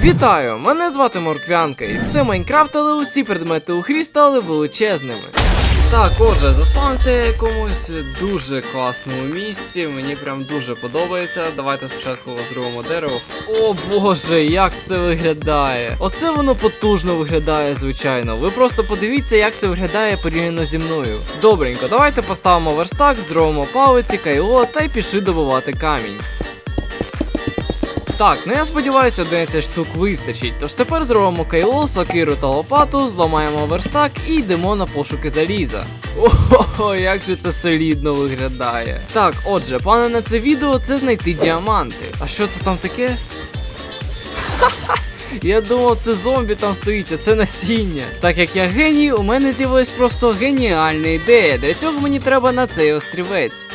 Вітаю! Мене звати Морквянка, і це Майнкрафт, але усі предмети у грі стали величезними. Так, отже, заспавнився я якомусь дуже класному місці. Мені прям дуже подобається. Давайте спочатку зробимо дерево. О боже, як це виглядає! Оце воно потужно виглядає, звичайно. Ви просто подивіться, як це виглядає порівняно зі мною. Добренько, давайте поставимо верстак, зробимо палиці, кайло та й пішли добувати камінь. Так, ну я сподіваюся, 11 штук вистачить. Тож тепер зробимо кайло, сокиру та лопату, зламаємо верстак і йдемо на пошуки заліза. Ого, як же це солідно виглядає. Так, отже, плани на це відео це знайти діаманти. А що це там таке? Я думав, це зомбі там стоїть, а це насіння. Так як я геній, у мене з'явилась просто геніальна ідея. Для цього мені треба на цей острівець.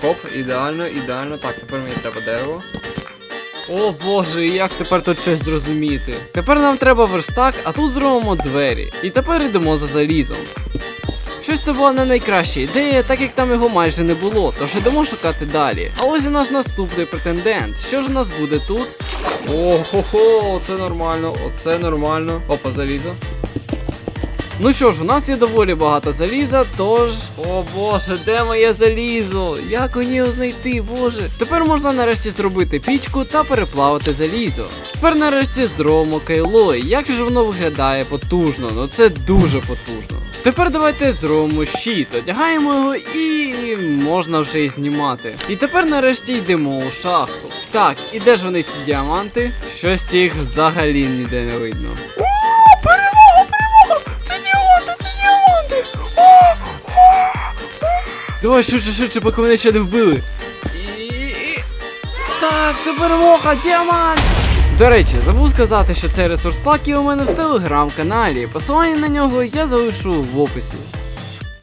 Хоп, ідеально, ідеально. Так, тепер мені треба дерево. О боже, як тепер тут щось зрозуміти? Тепер нам треба верстак, а тут зробимо двері. І тепер йдемо за залізом. Щось це була не найкраща ідея, так як там його майже не було, тож йдемо шукати далі. А ось і наш наступний претендент. Що ж у нас буде тут? Ого-хо, оце нормально, оце нормально. Опа, залізо. Ну що ж, у нас є доволі багато заліза, тож. О боже, де моє залізо? Як мені його знайти, боже? Тепер можна нарешті зробити пічку та переплавити залізо. Тепер нарешті зробимо кайло. Як же воно виглядає потужно? Ну це дуже потужно. Тепер давайте зробимо щит, одягаємо його і можна вже і знімати. І тепер нарешті йдемо у шахту. Так, і де ж вони ці діаманти? Щось їх взагалі ніде не видно. Давай швидше, швидше, поки мене ще не вбили. І... Так, це перемога, діамант! До речі, забув сказати, що цей ресурс пак є у мене в телеграм-каналі. Посилання на нього я залишу в описі.